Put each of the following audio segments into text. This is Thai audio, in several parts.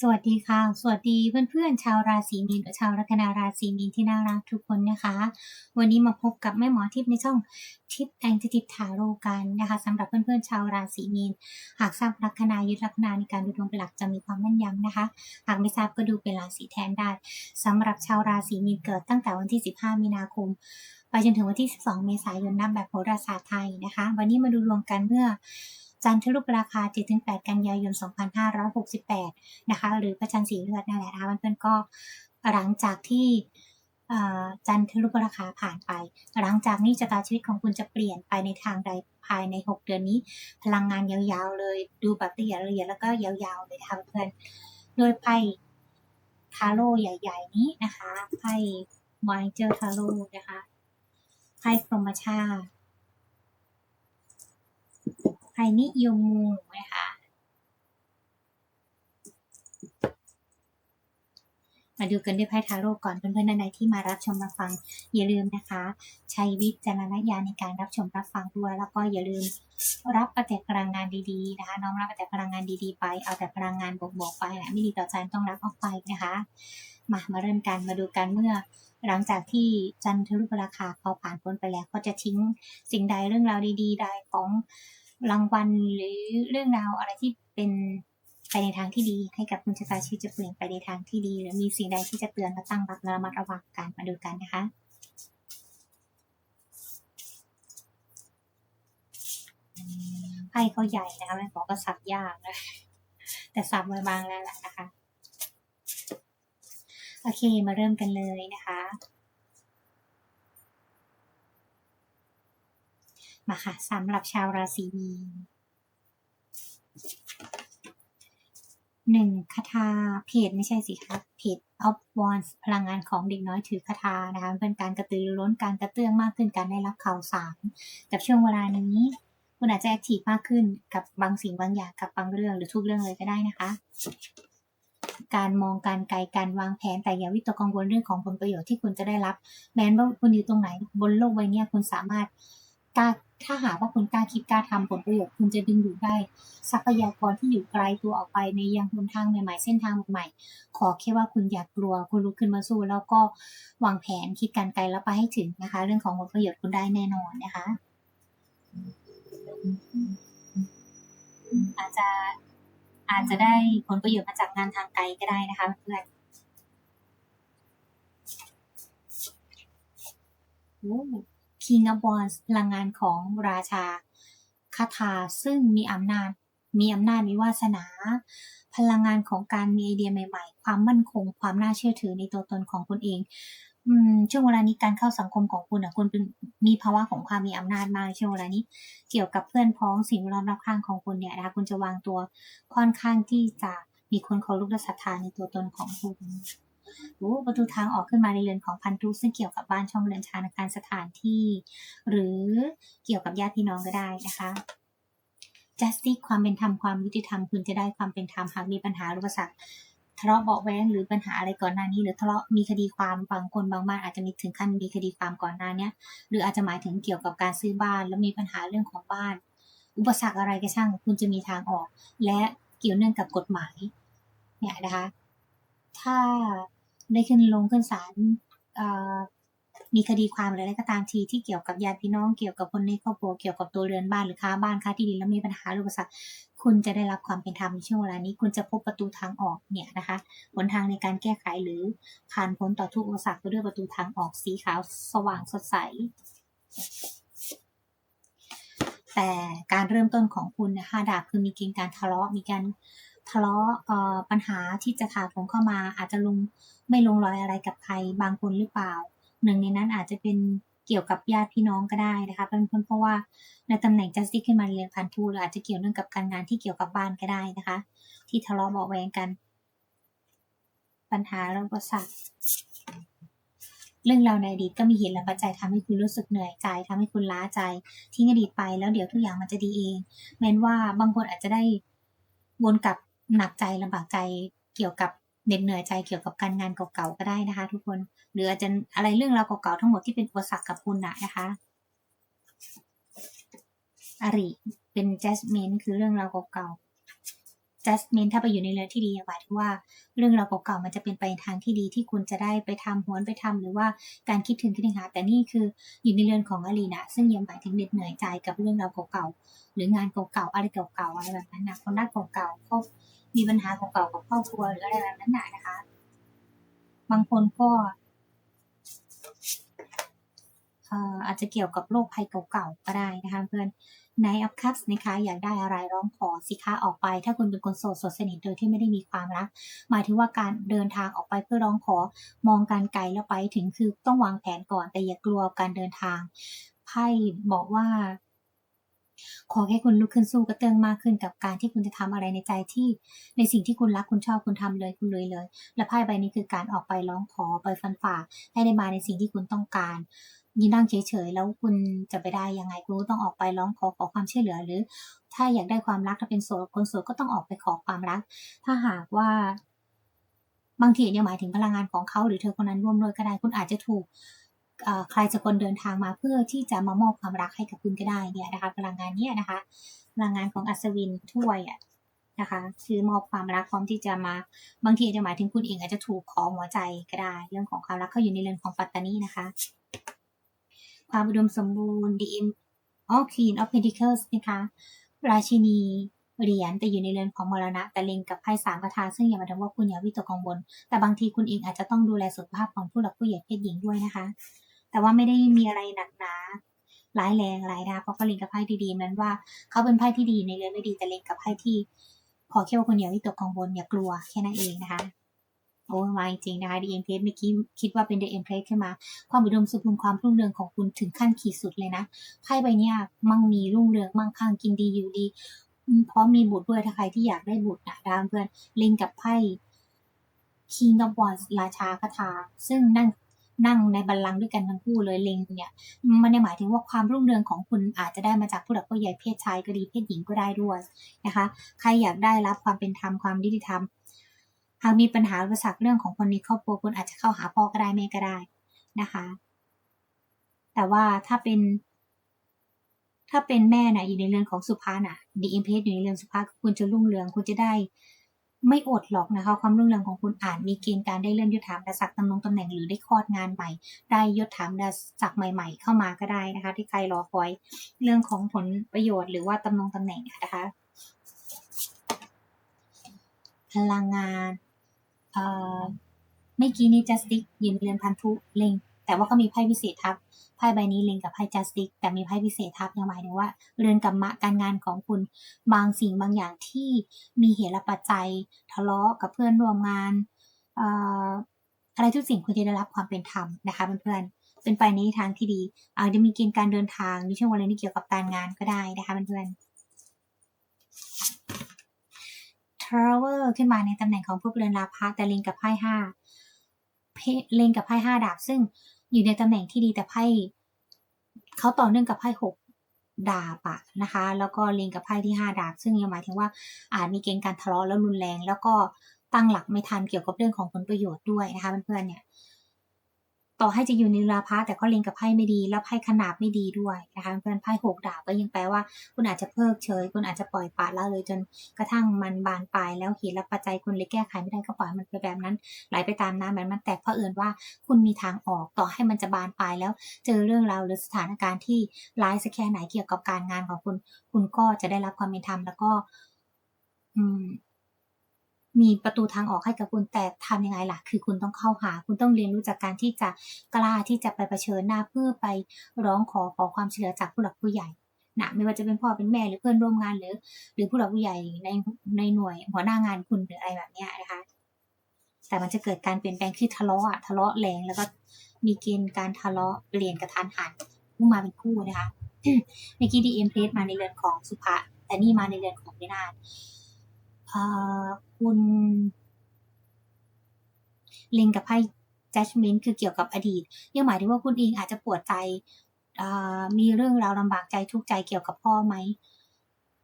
สวัสดีค่ะ สวัสดีเพื่อนๆชาวราศีมีนหรือชาวลัคนาราศีมีนที่น่ารักทุกคนนะคะ วันนี้มาพบกับแม่หมอทิพย์ในช่องทิพย์แองทิพย์ทาโรกันนะคะสำหรับเพื่อนๆชาวราศีมีน หากทราบลัคนายึดลัคนาในการดูดวงเป็นหลักจะมีความแม่นยำนะคะ หากไม่ทราบก็ดูเป็นราศีแทนได้สำหรับชาวราศีมีนเกิดตั้งแต่วันที่ 15 มีนาคมไปจนถึงวันที่ 12 เมษายนนับแบบโหราศาสตร์ไทยนะคะ วันนี้มาดูดวงกันเมื่อ จันทรุปราคา 7-8 กันยายน 2568 นะคะ หรือพระจันทร์สีเลือดนั่นแหละนะคะเพื่อนๆก็หลังจากที่จันทรุปราคาผ่านไป หลังจากนี้ชะตาชีวิตของคุณจะเปลี่ยนไปในทางใดภายใน 6 เดือนนี้ พลังงานยาวๆ เลยดูแบบละเอียดละเอียดแล้วก็ยาวๆเลยค่ะเพื่อนโดยไพ่ทาโร่ใหญ่ ๆ นี้นะคะไพ่วายเจอร์ทาโร่นะคะไพ่พรหมชาติ ไพ่นิยมมูนะคะมาดูกันด้วยไพ่ทาโร่ก่อนเพื่อนๆนใดที่มารับชมรับฟัง อย่าลืมนะคะ ใช้วิจารณญาณในการรับชมรับฟังด้วย แล้วก็อย่าลืมรับประแต่พลังงานดีๆนะคะ น้องรับประแต่พลังงานดีๆไป เอาแต่พลังงานบวกๆไปนะไม่ดีต่อใจต้องรับออกไปนะคะ มามาเริ่มกันมาดูกันเมื่อ หลังจากที่จันทรุปราคาเขาผ่านพ้นไปแล้วเขาจะทิ้งสิ่งใดเรื่องราวดีๆใดของ รางวัลหรือเรื่องราวอะไรที่เป็นไปในทางที่ดี ให้กับคุณชะตาชีวิตจะเปลี่ยนไปในทางที่ดี หรือมีสิ่งใดที่จะเตือนมาตั้งรับและระมัดระวังกันมาดูกันนะคะไพ่เขาใหญ่นะคะแม่บอกก็สับยากนะแต่สับไว้บางแล้วแหละนะคะ โอเคมาเริ่มกันเลยนะคะ มาค่ะสำหรับชาวราศีมีนหนึ่งคาถาเพจไม่ใช่สิคะเพจออฟวอนพลังงานของเด็กน้อยถือคาถานะคะเป็นการกระตือรือร้นการกระเตื้องมากขึ้นการได้รับข่าวสารกับช่วงเวลานี้ คุณอาจจะแอคทีฟมากขึ้นกับบางสิ่งบางอย่างกับบางเรื่องหรือทุกเรื่องเลยก็ได้นะคะ การมองการไกลการวางแผนแต่อย่าวิตกกังวลเรื่องของผลประโยชน์ที่คุณจะได้รับ แม้ว่าคุณอยู่ตรงไหนบนโลกใบนี้คุณสามารถ กล้าถ้าหากว่าคุณกล้าคิดกล้าทำผลประโยชน์คุณจะดึงดูดได้ ทรัพยากรที่อยู่ไกลตัวออกไปในยังหนทางใหม่ๆ เส้นทางใหม่ๆ ขอแค่ว่าคุณอยากกลัว คุณลุกขึ้นมาสู้ แล้วก็วางแผนคิดการไกลแล้วไปให้ถึงนะคะ เรื่องของผลประโยชน์คุณได้แน่นอนนะคะ อาจจะอาจจะได้ผลประโยชน์มาจากงานทางไกลก็ได้นะคะเพื่อนโอ้ King of Wands พลังงานของราชาคาถาซึ่งมีอำนาจ มีอำนาจมีวาสนา พลังงานของการมีไอเดียใหม่ ๆ ความมั่นคง ความน่าเชื่อถือในตัวตนของคุณเองช่วงเวลานี้การเข้าสังคมของคุณอะคุณเป็นมีภาวะของความมีอำนาจมากช่วงเวลานี้ เกี่ยวกับเพื่อนพ้องสิ่งรอบรอบข้างของคุณเนี่ยนะคะคุณจะวางตัวค่อนข้างที่จะมีคนเคารพและศรัทธาในตัวตนของคุณ โอ้ประตูทางออกขึ้นมาในเรือนของพันธุซึ่งเกี่ยวกับบ้านช่องเรือนชานการสถานที่ หรือเกี่ยวกับญาติพี่น้องก็ได้นะคะ justice ความเป็นธรรมความยุติธรรมคุณจะได้ความเป็นธรรมหากมีปัญหาอุปสรรคทะเลาะเบาแว้งหรือปัญหาอะไรก่อนหน้านี้ หรือทะเลาะมีคดีความบางคนบางบ้านอาจจะมีถึงขั้นมีคดีความก่อนหน้านี้หรืออาจจะหมายถึงเกี่ยวกับการซื้อบ้าน แล้วมีปัญหาเรื่องของบ้าน อุปสรรคอะไรก็ช่างคุณจะมีทางออก และเกี่ยวเนื่องกับกฎหมายเนี่ยนะคะ ถ้า ได้ขึ้นลงขึ้นศาลมีคดีความอะไรก็ตามทีที่เกี่ยวกับญาติพี่น้องเกี่ยวกับคนในครอบครัวเกี่ยวกับตัวเรือนบ้านหรือค้าบ้านค้าที่ดินแล้วมีปัญหาอุปสรรคคุณจะได้รับความเป็นธรรมในช่วงเวลานี้ คุณจะพบประตูทางออกเนี่ยนะคะหนทางในการแก้ไขหรือผ่านพ้นต่อทุกอุปสรรคด้วยประตูทางออกสีขาวสว่างสดใส แต่การเริ่มต้นของคุณนะคะดาบคือมีเกณฑ์การทะเลาะมีการทะเลาะปัญหาที่จะถาโถมเข้ามาอาจจะลง ไม่ลงรอยอะไรกับใครบางคนหรือเปล่า หนึ่งในนั้นอาจจะเป็นเกี่ยวกับญาติพี่น้องก็ได้นะคะเป็นเพราะว่าในตำแหน่งจัสติขึ้นมาเรียนพันธุหรืออาจจะเกี่ยวเนื่องกับการงานที่เกี่ยวกับบ้านก็ได้นะคะ ที่ทะเลาะเบาแวงกัน ปัญหาและอุปสรรคเรื่องราวในอดีตก็มีเหตุและปัจจัยทำให้คุณรู้สึกเหนื่อยใจทำให้คุณล้าใจทิ้งอดีตไปแล้วเดี๋ยวทุกอย่างมันจะดีเอง แม้ว่าบางคนอาจจะได้วนกลับหนักใจลำบากใจเกี่ยวกับ เหน็ดเหนื่อยใจเกี่ยวกับการงานเก่าๆก็ได้นะคะ ทุกคนหรืออาจจะอะไรเรื่องราวเก่าๆทั้งหมดที่เป็นอุปสรรคกับคุณนะนะคะอาริเป็นจ s เมนคือเรื่องราวเก่าๆ judgment ถ้าไปอยู่ในเรือนที่ดีหมายถึงว่าเรื่องราวเก่าๆมันจะเป็นไปในทางที่ดีที่คุณจะได้ไปทำหวนไปทำหรือว่าการคิดถึงคิดถึงหาแต่นี่คืออยู่ในเรือนของอลีนะซึ่งยังหมายถึงเหน็ดเหนื่อยใจกับเรื่องราวเก่าๆหรืองานเก่าๆอะไรเก่าๆอะไรแบบนั้นนะคนรักเก่าๆเขา มีปัญหาเก่าๆกับครอบครัวหรืออะไรแบบนั้นนะนะคะ บางคนก็อาจจะเกี่ยวกับโรคภัยเก่าๆก็ได้นะคะเพื่อนในอัพคัสนะคะอยากได้อะไรร้องขอสิคะออกไป ถ้าคุณเป็นคนโสดสดสนิทโดยที่ไม่ได้มีความรัก หมายถึงว่าการเดินทางออกไปเพื่อร้องขอมองการไกลแล้วไปถึงคือต้องวางแผนก่อนแต่อย่ากลัวการเดินทางไพ่บอกว่า ขอแค่คุณลุกขึ้นสู้กระเตื้องมากขึ้นกับการที่คุณจะทำอะไรในใจที่ในสิ่งที่คุณรักคุณชอบคุณทำเลยคุณเลยเลย และไพ่ใบนี้คือการออกไปร้องขอไปฟันฝ่าให้ได้มาในสิ่งที่คุณต้องการยินนั่งเฉยๆ แล้วคุณจะไปได้ยังไงคุณต้องออกไปร้องขอขอความช่วยเหลือหรือ ถ้าอยากได้ความรักถ้าเป็นโสดคนโสดก็ต้องออกไปขอความรัก ถ้าหากว่า บางทีเนี่ยหมายถึงพลังงานของเขาหรือเธอคนนั้นร่วมด้วยก็ได้คุณอาจจะถูก ใครสักคนเดินทางมาเพื่อที่จะมามอบความรักให้กับคุณก็ได้เนี่ยนะคะ พลังงานเนี้ยนะคะพลังงานของอัศวินถ้วยอะนะคะคือมอบความรักพร้อมที่จะมาบางทีจะหมายถึงคุณเองอาจจะถูกขอหัวใจก็ได้ เรื่องของความรักเขาอยู่ในเรือนของปัตตานีนะคะ ความอุดมสมบูรณ์ DM All Queen of Pentacles นะคะราชินีเหรียญแต่อยู่ในเรือนของมรณะแต่เล็งกับไพ่สามคาถาซึ่งอย่ามาทำว่าคุณอย่าวิตกกังวลแต่บางทีคุณเองอาจจะต้องดูแลสุขภาพของผู้หลักผู้ใหญ่เพศหญิงด้วยนะคะ แต่ว่าไม่ได้มีอะไรหนักหนาร้ายแรงอะไรนะคะเพราะเขาเล็งกับไพ่ที่ดีนั้นว่าเขาเป็นไพ่ที่ดีในเรื่อนไม่ดีแต่เล็งกับไพ่ที่ขอแค่ว่าคุณอย่าวิตกกังวลอย่ากลัวแค่นั้นเองนะคะโอ้มาจริงๆนะคะดีเอ็มเพสเมื่อกี้คิดว่าเป็นดีเอ็มเพสขึ้นมา ความอุดมสมบูรณ์ความรุ่งเรืองของคุณถึงขั้นขีดสุดเลยนะไพ่ใบนี้มั่งมีรุ่งเรืองมั่งคั่งกินดีอยู่ดีอืมพร้อมมีบุตรด้วยถ้าใครที่อยากได้บุตรนะดามเพื่อนเล็งกับไพ่ King of Wands ราชาคาถาซึ่งนั่ง นั่งในบัลลังก์ด้วยกันทั้งคู่เลยเล็งเนี่ย มันเนี่ยหมายถึงว่าความรุ่งเรืองของคุณอาจจะได้มาจากผู้หลักผู้ใหญ่เพศชายก็ดีเพศหญิงก็ได้ด้วยนะคะ ใครอยากได้รับความเป็นธรรมความยุติธรรมหากมีปัญหาอุปสรรคเรื่องของคนในครอบครัวคุณอาจจะเข้าหาพ่อก็ได้แม่ก็ได้นะคะ แต่ว่าถ้าเป็น ถ้าเป็นแม่น่ะอยู่ในเรือนของสุภาน่ะดีเอ็มเพอยู่ในเรือนสุภาคุณจะรุ่งเรืองคุณจะได้ ไม่อดหรอกนะคะ ความรุ่งเรืองของคุณอาจมีเกณฑ์การได้เลื่อนยศถามดาศักดิ์ตำแหน่งตำแหน่งหรือได้คลอดงานใหม่ ได้ยศถามดาศักดิ์ใหม่ ๆ เข้ามาก็ได้นะคะ ที่ใครรอคอยเรื่องของผลประโยชน์หรือว่าตำแหน่งตำแหน่งนะคะ พลังงานเอ่อไม่กี้นี้จัสติกยืนเรือนพันธุเล็ง แต่ว่าก็มีไพ่พิเศษทับไพ่ใบนี้เล็งกับไพ่จัสติกแต่มีไพ่พิเศษทับยังหมายถึงว่าเรือนกรรมะการงานของคุณบางสิ่งบางอย่างที่มีเหตุและปัจจัย ทะเลาะกับเพื่อนร่วมงานอะไรทุกสิ่งคุณจะได้รับความเป็นธรรมนะคะเพื่อนๆเป็นไปในทางที่ดีอาจจะมีเกณฑ์การเดินทางในช่วงเวลาที่เกี่ยวกับการงานก็ได้นะคะเพื่อนๆ Travel ขึ้นมาในตำแหน่งของผู้เรือนลาภะแต่เล็งกับไพ่ห้าเพเล็งกับไพ่ห้าดาบซึ่ง อยู่ในตำแหน่งที่ดีแต่ไพ่เขาต่อเนื่องกับไพ่หกดาบอะนะคะ แล้วก็เล็งกับไพ่ที่ห้าดาบ ซึ่งยังหมายถึงว่าอาจมีเกณฑ์การทะเลาะแล้วรุนแรง แล้วก็ตั้งหลักไม่ทันเกี่ยวกับเรื่องของผลประโยชน์ด้วยนะคะเพื่อนๆเนี่ย ต่อให้จะอยู่ในราพะแต่ก็เล็งกับไพ่ไม่ดี แล้วไพ่ขนาบไม่ดีด้วยนะคะเพื่อนไพ่หกดาบก็ยังแปลว่า คุณอาจจะเพิกเฉย คุณอาจจะปล่อยปละละเลยจนกระทั่งมันบานปลายแล้วเหตุและปัจจัยคุณเลยแก้ไขไม่ได้ก็ปล่อยมันไปแบบนั้นไหลไปตามน้ำแบบมันแตกเพราะเอิญว่าคุณมีทางออกต่อให้มันจะบานปลายแล้ว เจอเรื่องราวหรือสถานการณ์ที่ร้ายสักแค่ไหนเกี่ยวกับการงานของคุณ คุณก็จะได้รับความเป็นธรรมแล้วก็ อืม มีประตูทางออกให้กับคุณแต่ทำยังไงล่ะ คือคุณต้องเข้าหา คุณต้องเรียนรู้จากการที่จะกล้าที่จะไปเผชิญหน้าเพื่อไปร้องขอขอความช่วยเหลือจากผู้หลักผู้ใหญ่นะไม่ว่าจะเป็นพ่อเป็นแม่หรือเพื่อนร่วมงานหรือ หรือผู้หลักผู้ใหญ่ในในหน่วยหัวหน้างานคุณหรืออะไรแบบเนี้ยนะคะ แต่มันจะเกิดการเปลี่ยนแปลงที่ทะเลาะอะทะเลาะแรงแล้วก็มีเกณฑ์การทะเลาะเปลี่ยนกระทันหันพุ่งมาเป็นคู่นะคะเมื่อกี้ดีเอ็มเพลสมาในเรือนของสุภะแต่นี่มาในเรือนของวินาศ คุณเล็งกับไพ่ judgment คือเกี่ยวกับอดีตยังหมายถึงว่าคุณเองอาจจะปวดใจมีเรื่องราวลำบากใจทุกข์ใจเกี่ยวกับพ่อไหม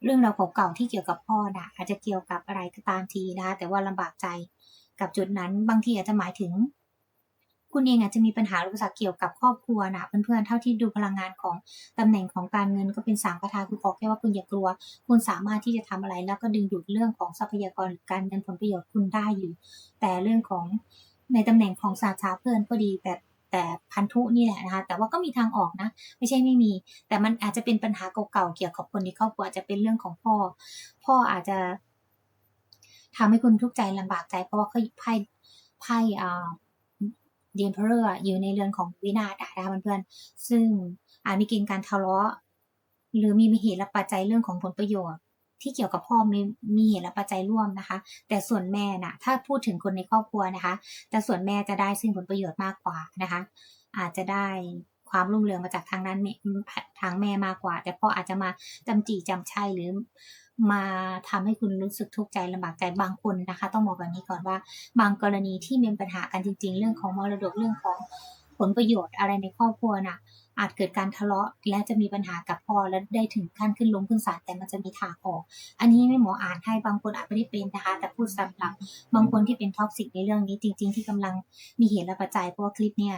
เรื่องราวเก่าๆที่เกี่ยวกับพ่อนะอาจจะเกี่ยวกับอะไรก็ตามทีนะคะแต่ว่าลำบากใจกับจุดนั้นบางทีอาจจะหมายถึง คุณเองอาจจะมีปัญหาอุปสรรคเกี่ยวกับครอบครัวนะเพื่อนๆเท่าที่ดูพลังงานของตำแหน่งของการเงินก็เป็นสามประธานคือขอแค่ว่าคุณอย่ากลัว คุณสามารถที่จะทำอะไรแล้วก็ดึงดูดเรื่องของทรัพยากรหรือการเงินผลประโยชน์คุณได้อยู่ แต่เรื่องของในตำแหน่งของสาขาเพื่อนก็ดีแต่แต่พันธุนี่แหละนะคะ แต่ว่าก็มีทางออกนะ ไม่ใช่ไม่มี แต่มันอาจจะเป็นปัญหาเก่าๆเกี่ยวกับคนในครอบครัวอาจจะเป็นเรื่องของพ่อ พ่ออาจจะทำให้คุณทุกข์ใจลำบากใจเพราะว่าเขาไพ่ไพ่อ่า เดียนเพอร์อยู่ในเรือนของวินาศนะคะเพื่อนๆซึ่งอาจมีเกณฑ์การทะเลาะหรือมีมีเหตุและปัจจัยเรื่องของผลประโยชน์ ที่เกี่ยวกับพ่อมีมีเหตุและปัจจัยร่วมนะคะ แต่ส่วนแม่น่ะ ถ้าพูดถึงคนในครอบครัวนะคะ แต่ส่วนแม่จะได้ซึ่งผลประโยชน์มากกว่านะคะ อาจจะได้ความรุ่งเรืองมาจากทางนั้นทางแม่มากกว่า แต่พ่ออาจจะมาจำจีจำชัยหรือ มาทำให้คุณรู้สึกทุกข์ใจลำบากใจบางคนนะคะ ต้องบอกแบบนี้ก่อนว่า บางกรณีที่มีปัญหากันจริง ๆ เรื่องของมรดกเรื่องของผลประโยชน์อะไรในครอบครัวน่ะอาจเกิดการทะเลาะและจะมีปัญหากับพ่อและได้ถึงขั้นขึ้นลงขึ้นศาลแต่มันจะมีทางออก อันนี้ไม่หมออ่านให้บางคนอาจไม่ได้เป็นนะคะ แต่พูดสำหรับบางคนที่เป็นท็อกซิกในเรื่องนี้จริง ๆ ที่กำลังมีเหตุและปัจจัยเพราะว่าคลิปเนี่ย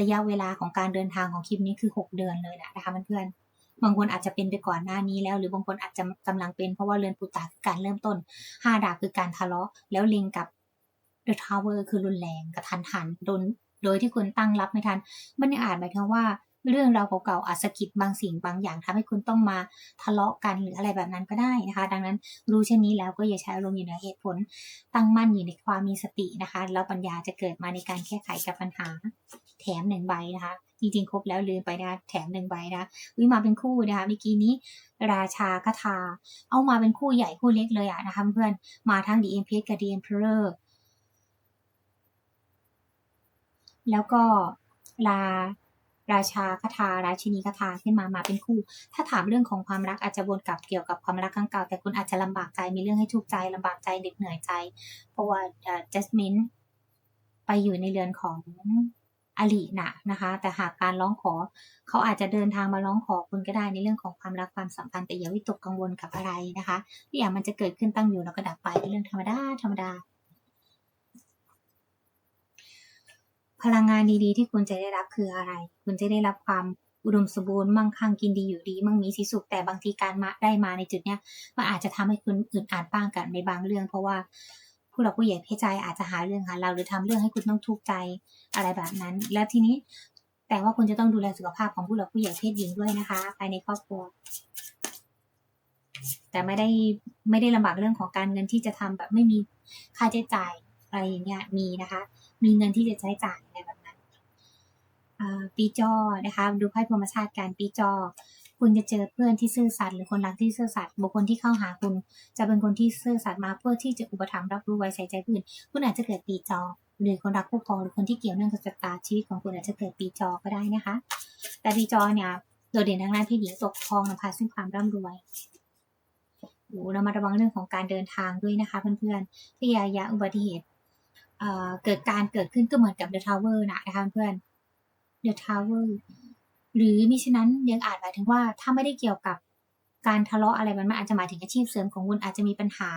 ระยะเวลาของการเดินทางของคลิปนี้คือ 6 เดือนเลยนะคะเพื่อนๆ บางคนอาจจะเป็นไปก่อนหน้านี้แล้ว หรือบางคนอาจจะกำลังเป็นเพราะว่าเรือนปุตตาคือการเริ่มต้นห้าดาบคือการทะเลาะ แล้วเล็งกับ The Tower คือรุนแรงกระทันหันโดนโดยที่คุณตั้งรับไม่ทัน มันยังอาจหมายถึงว่าเรื่องราวเก่าๆอาจสะกิดบางสิ่งบางอย่างทำให้คุณต้องมาทะเลาะกันหรืออะไรแบบนั้นก็ได้นะคะ ดังนั้นรู้เช่นนี้แล้วก็อย่าใช้อารมณ์อยู่ในเหตุผล ตั้งมั่นอยู่ในความมีสตินะคะ แล้วปัญญาจะเกิดมาในการแก้ไขกับปัญหา แถมหนึ่งใบนะคะ จริงๆ ครบแล้วลืมไปนะแถมหนึ่งใบนะวิมาเป็นคู่นะคะเมื่อกี้นี้ ราชาคาถาเอามาเป็นคู่ใหญ่คู่เล็กเลยอะนะคะเพื่อนมาทั้งดีเอ็มพีกับดีเอ็มเพลอร์แล้วก็ลาราชาคาถาราชินีคาถาขึ้นมามาเป็นคู่ ถ้าถามเรื่องของความรักอาจจะวนกลับเกี่ยวกับความรักครั้งเก่าแต่คุณอาจจะลำบากใจมีเรื่องให้ทุกข์ใจลำบากใจเด็กเหนื่อยใจ เพราะว่าจัสมินไปอยู่ในเรือนของ อลีนะนะคะ แต่หากการร้องขอ เขาอาจจะเดินทางมาร้องขอคุณก็ได้ในเรื่องของความรักความสัมพันธ์แต่อย่าวิตกกังวลกับอะไรนะคะทุกอย่างมันจะเกิดขึ้นตั้งอยู่แล้วก็ดับไปเป็นเรื่องธรรมดาธรรมดา พลังงานดีๆ ที่คุณจะได้รับคืออะไร คุณจะได้รับความอุดมสมบูรณ์มั่งคั่งกินดีอยู่ดี มั่งมีสีสุขแต่บางทีการมาได้มาในจุดเนี้ยมันอาจจะทำให้คุณอึดอัดบ้างกันในบางเรื่อง เพราะว่า ผู้หลักผู้ใหญ่เพศใจอาจจะหาเรื่องหาเราหรือทำเรื่องให้คุณต้องทุกข์ใจอะไรแบบนั้น แล้วทีนี้แต่ว่าคุณจะต้องดูแลสุขภาพของผู้หลักผู้ใหญ่เพศหญิงด้วยนะคะภายในครอบครัว แต่ไม่ได้ไม่ได้ลำบากเรื่องของการเงินที่จะทำแบบไม่มีค่าใช้จ่ายอะไรอย่างเงี้ยมีนะคะ มีเงินที่จะใช้จ่ายอะไรแบบนั้นปีจอนะคะ ดูไพ่พรมชาติการปีจอ คุณจะเจอเพื่อนที่ซื่อสัตย์หรือคนรักที่ซื่อสัตย์บุคคลที่เข้าหาคุณ จะเป็นคนที่ซื่อสัตย์มาเพื่อที่จะอุปถัมภ์รับรู้ไว้ใส่ใจเพื่นคุณอาจจะเกิดปีจอหรือคนรักคู่ครองหรือคนที่เกี่ยวเนื่องกับชะตาชีวิตของคุณอาจจะเกิดปีจอก็ได้นะคะ แต่ปีจอเนี่ยโดดเด่นทางด้านที่หญิงตกทองนำพาซึ่งความร่ำรวยโอ้เรามาระวังเรื่องของการเดินทางด้วยนะคะ เพื่อนๆพยายาอุบัติเหตุเกิดการเกิดขึ้นก็เหมือนกับ The Tower นะนะคะเพื่อน The Tower หรือมิฉะนั้นยังอาจหมายถึงว่าถ้าไม่ได้เกี่ยวกับการทะเลาะอะไรมันมันอาจจะหมายถึงอาชีพเสริมของคุณอาจจะมีปัญหา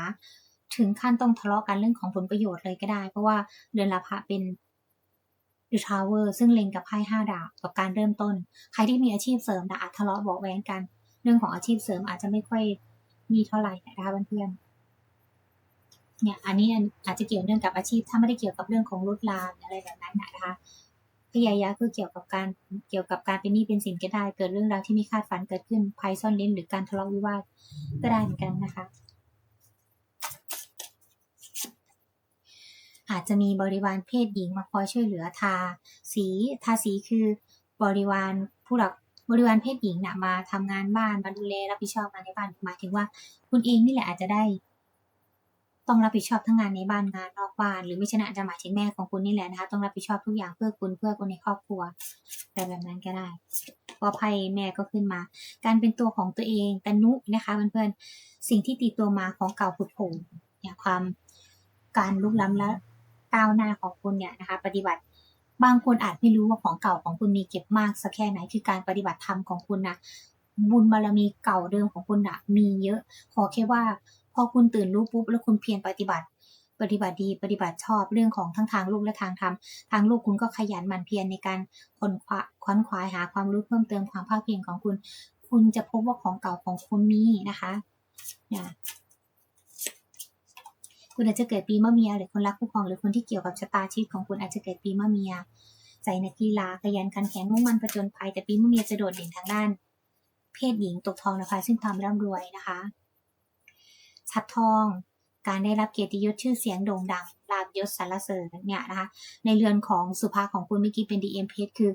ถึงขั้นต้องทะเลาะกันเรื่องของผลประโยชน์เลยก็ได้ เพราะว่าเรือนลาภะเป็น The Tower ซึ่งเล็งกับไพ่ห้าดาบกับการเริ่มต้น ใครที่มีอาชีพเสริมนะอาจทะเลาะบอกแว้งกัน เรื่องของอาชีพเสริมอาจจะไม่ค่อยมีเท่าไหร่นะคะเพื่อนๆเนี่ยอันนี้อาจจะเกี่ยวเนื่องกับอาชีพ ถ้าไม่ได้เกี่ยวกับเรื่องของรถลาอะไรแบบนั้นนะคะ พยายะคือเกี่ยวกับการเกี่ยวกับการเป็นหนี้เป็นสินก็ได้ เกิดเรื่องราวที่ไม่คาดฝันเกิดขึ้นภัยซ่อนเล้นหรือการทะเลาะวิวาทก็ได้เหมือนกันนะคะ อาจจะมีบริวารเพศหญิงมาคอยช่วยเหลือทา สีทาสีคือบริวารผู้หลักบริวารเพศหญิงนะมาทำงานบ้านมาดูแลรับผิดชอบงานในบ้านหมายถึงว่า คุณเองนี่แหละอาจจะได้ ต้องรับผิดชอบทั้งงานในบ้านงานนอกบ้าน หรือไม่ชนะจะหมายถึงแม่ของคุณนี่แหละนะคะต้องรับผิดชอบทุกอย่างเพื่อคุณเพื่อคนในครอบครัวแต่แบบนั้นก็ได้พอภัยแม่ก็ขึ้นมา การเป็นตัวของตัวเองตนุนะคะเพื่อนๆสิ่งที่ตีตัวมาของเก่าผุดผล่เนี่ยความการลุกล้ำและก้าวหน้าของคุณเนี่ยนะคะ ปฏิบัติบางคนอาจไม่รู้ว่าของเก่าของคุณมีเก็บมากสักแค่ไหนคือการปฏิบัติธรรมของคุณนะบุญบารมีเก่าเดิมของคุณนะมีเยอะ ขอแค่ว่า พอคุณตื่นรู้ปุ๊บแล้วคุณเพียรปฏิบัติ ปฏิบัติดีปฏิบัติชอบเรื่องของทั้งทางลูกและทางธรรมทางลูกคุณก็ขยันหมั่นเพียรในการค้นคว้าค้นคว้าหาความรู้เพิ่มเติมความภาคเพียรของคุณ คุณจะพบว่าของเก่าของคุณมีนะคะเนี่ยคุณอาจจะเกิดปีมะเมียหรือคนรักคู่ครองหรือคนที่เกี่ยวกับชะตาชีวิตของคุณอาจจะเกิดปีมะเมียใจนักกีฬาขยันขันแข็งมุ่งมั่นผจญภัยแต่ปีมะเมียจะโดดเด่นทางด้าน เพศหญิงตกทองนะคะซึ่งความร่ำรวยนะคะ ชัดทอง การได้รับเกียรติยศชื่อเสียงโด่งดังลาบยศสรรเสริญเนี่ยนะคะในเรือนของสุภาของคุณเมื่อกี้เป็น DM เพชรคือ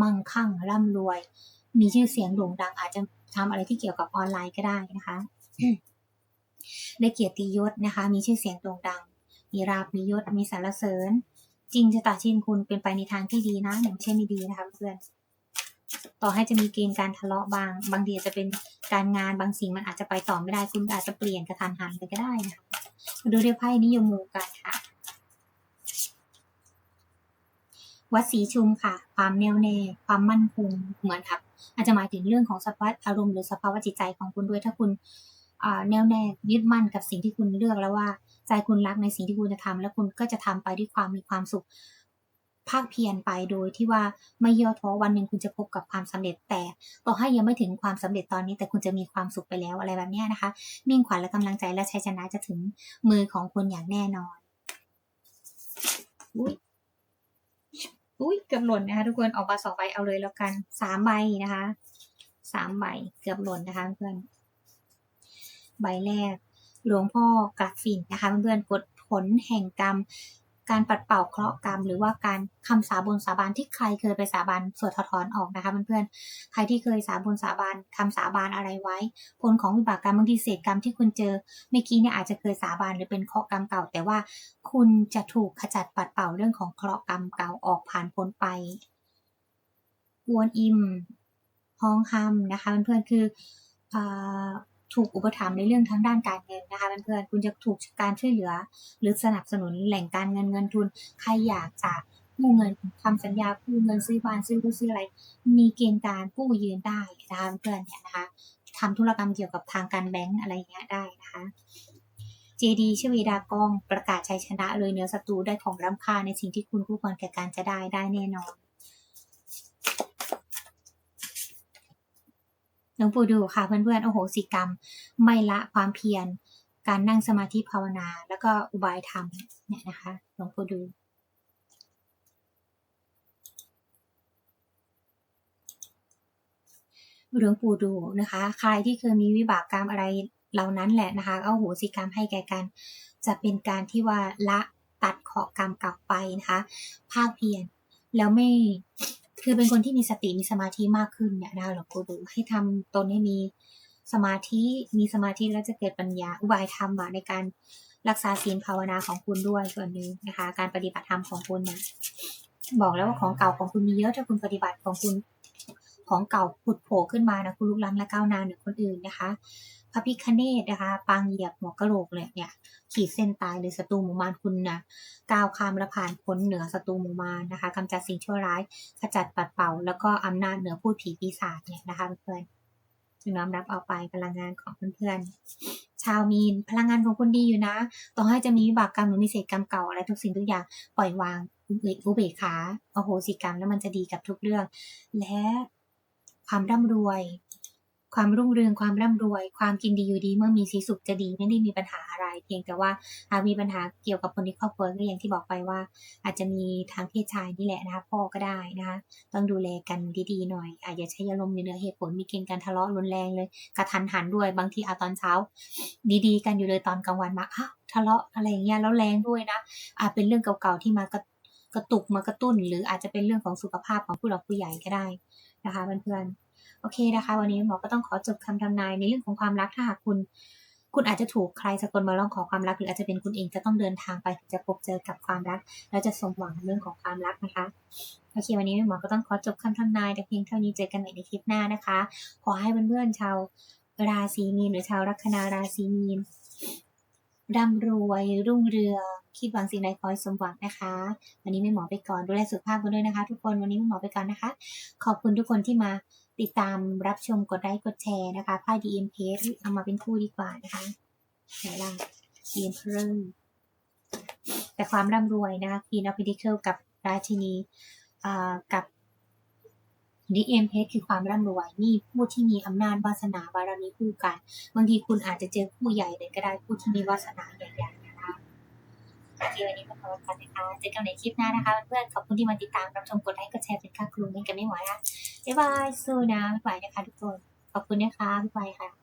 มั่งคั่งร่ำรวย มีชื่อเสียงโด่งดัง อาจจะทำอะไรที่เกี่ยวกับออนไลน์ก็ได้นะคะได้เกียรติยศนะคะ มีชื่อเสียงโด่งดัง มีราบมียศมีสรรเสริญ จริงชะตาชีพคุณเป็นไปในทางที่ดีนะไม่ใช่ไม่ดีนะคะเพื่อน ต่อให้จะมีเกณฑ์การทะเลาะบาง บางทีจะเป็นการงานบางสิ่งมันอาจจะไปต่อไม่ได้คุณอาจจะเปลี่ยนกระทันหันไปก็ได้นะดูเรียไพ่นิยมหมู่กันค่ะ วัดสีชุมค่ะ ความแน่วแน่ ความมั่นคงเหมือนครับ อาจจะหมายถึงเรื่องของสภาวะอารมณ์หรือสภาวะจิตใจของคุณด้วยถ้าคุณแน่วแน่ยึดมั่นกับสิ่งที่คุณเลือกแล้วว่า ใจคุณรักในสิ่งที่คุณจะทำแล้วคุณก็จะทำไปด้วยความมีความสุข ภาคเพียรไปโดยที่ว่าไม่ย่อท้อวันหนึ่งคุณจะพบกับความสำเร็จแต่ต่อให้ยังไม่ถึงความสำเร็จตอนนี้ แต่คุณจะมีความสุขไปแล้วอะไรแบบนี้นะคะ มิ่งขวัญและกำลังใจและชัยชนะจะถึงมือของคุณอย่างแน่นอนอุ้ยอุ้ยเกือบหล่นนะคะทุกคนออกมาสองใบเอาเลยแล้วกันสามใบนะคะสามใบเกือบหล่นนะคะเพื่อนใบแรกหลวงพ่อกลัดฝิ่นนะคะเพื่อนๆกดผลแห่งกรรม การปัดเป่าเคราะห์กรรม หรือว่าการคำสาบนสาบานที่ใครเคยไปสาบานสวดถอถอนออกนะคะเพื่อนๆใครที่เคยสาบนสาบานคำสาบานอะไรไว้ ผลของวิบากกรรมบางทีเศษกรรมที่คุณเจอเมื่อกี้เนี่ยอาจจะเคยสาบานหรือเป็นเคราะห์กรรมเก่า แต่ว่าคุณจะถูกขจัดปัดเป่าเรื่องของเคราะห์กรรมเก่าออกผ่านพ้นไปกวนอิมห้องคำนะคะเพื่อนๆคืออ ถูกอุปถัมภ์ในเรื่องทางด้านการเงินนะคะเพื่อนๆคุณจะถูกการช่วยเหลือ หรือสนับสนุนแหล่งการเงินเงินทุน ใครอยากจะกู้เงินทำสัญญากู้เงินซื้อบ้านซื้อรถซื้ออะไร มีเกณฑ์การกู้ยืมได้นะคะเพื่อนๆเนี่ยนะคะทำธุรกรรมเกี่ยวกับทางการแบงก์อะไรอย่างเงี้ยได้นะคะเจดีชเวดากองประกาศชัยชนะเลยเหนือศัตรูได้ของล้ำค่าในสิ่งที่คุณคู่ควรแก่การจะได้ได้แน่นอน ลวงปู่ดูค่ะเพื่อนๆโอ้โหสิกรรม ไม่ละความเพียร การนั่งสมาธิภาวนา แล้วก็อุบายธรรมเนี่ยนะคะหลวงปู่ดูหลวงปู่ดูนะคะ ใครที่เคยมีวิบากกรรมอะไรเหล่านั้นแหละนะคะเอาโหสิกรรมให้แก่กัน จะเป็นการที่ว่าละตัดขอกรรมกลับไปนะคะ ภาคเพียรแล้วไม่ คือเป็นคนที่มีสติมีสมาธิมากขึ้นเนี่ยนะคะหลวงปู่ดูให้ทำตนให้มีสมาธิมีสมาธิแล้วจะเกิดปัญญาอุบายธรรมในการรักษาศีลภาวนาของคุณด้วยส่วนหนึ่งนะคะ การปฏิบัติธรรมของคุณเนี่ยบอกแล้วว่าของเก่าของคุณมีเยอะถ้าคุณปฏิบัติของคุณของเก่าผุดโผล่ขึ้นมานะคุณลุกล้ำและก้าวน้าเหนือคนอื่นนะคะ พระพิคเนตนะคะ ปางเหยียบหัวกะโหลกเลยเนี่ย ขีดเส้นตายหรือศัตรูหมู่มารคุณนะก้าวข้ามและผ่านพ้นเหนือศัตรูหมู่มารนะคะกำจัดสิ่งชั่วร้ายขจัดปัดเป่า แล้วก็อำนาจเหนือพูดผีปีศาจเนี่ยนะคะเพื่อนจึงน้อมรับเอาไปพลังงานของเพื่อนๆ ชาวมีนพลังงานของคุณดีอยู่นะ ต่อให้จะมีวิบากกรรมหรือมีเศษกรรมเก่าอะไรทุกสิ่งทุกอย่างปล่อยวางอุเบกขาโอโหสิกรรมแล้วมันจะดีกับทุกเรื่อง และความร่ำรวย ความรุ่งเรืองความร่ำรวย ความกินดีอยู่ดี เมื่อมีสีสุขจะดีไม่ได้มีปัญหาอะไร เพียงแต่ว่าหากมีปัญหาเกี่ยวกับคนในครอบครัวก็อย่างที่บอกไปว่า อาจจะมีทางเพศชายนี่แหละนะคะพ่อก็ได้นะคะต้องดูแลกันดีๆหน่อย อาจจะใช้อารมณ์เหนือเหตุผลมีเกณฑ์การทะเลาะรุนแรงเลยกระทันหันด้วยบางทีอาตอนเช้า ดีๆ กันอยู่เลยตอนกลางวันมาอ้าวทะเลาะอะไรเงี้ยแล้วแรงด้วยนะอาจเป็นเรื่องเก่าๆที่มากระกระตุกมากระตุ้น หรืออาจจะเป็นเรื่องของสุขภาพของผู้หลักผู้ใหญ่ก็ได้นะคะเพื่อนๆ โอเคนะคะ วันนี้หมอก็ต้องขอจบคำทำนายในเรื่องของความรักถ้าหากคุณ คุณอาจจะถูกใครสักคนมาร้องขอความรักหรืออาจจะเป็นคุณเองจะต้องเดินทางไปถึงจะพบเจอกับความรัก แล้วจะสมหวังในเรื่องของความรักนะคะโอเควันนี้หมอก็ต้องขอจบคำทำนายแต่เพียงเท่านี้เจอกันใหม่ในคลิปหน้านะคะ ขอให้เพื่อนๆชาวราศีมีนหรือชาวลัคนาราศีมีนร่ำรวยรุ่งเรืองคิดหวังสิ่งใดขอให้สมหวังนะคะ วันนี้แม่หมอไปก่อนดูแลสุขภาพกันด้วยนะคะ ทุกคนวันนี้แม่หมอไปก่อนนะคะ ขอบคุณทุกคนที่มา ติดตามรับชมกดไลค์กดแชร์นะคะไพ่ดีเอ็มเพเอามาเป็นคู่ดีกว่านะคะไหนล่ะดีเอ็มแต่ความร่ำรวยนะคะ Queen of Pentacles กับราชินีอ่ากับดิเอ็มเพคือความร่ำรวยนี่ผู้ที่มีอำนาจวาสนาบารมีคู่กัน บางทีคุณอาจจะเจอผู้ใหญ่เลยก็ได้ผู้ที่มีวาสนาใหญ่ๆ นะคะโอเควันนี้ก็พอกันนะคะเจอกันในคลิปหน้านะคะเพื่อนๆขอบคุณที่มาติดตามรับชมกดไลค์กดแชร์เป็นค่าครูให้กันไม่ไหวนะบ๊ายบายสู้นะบ๊ายบายนะคะทุกคนขอบคุณนะคะบ๊ายบายค่ะ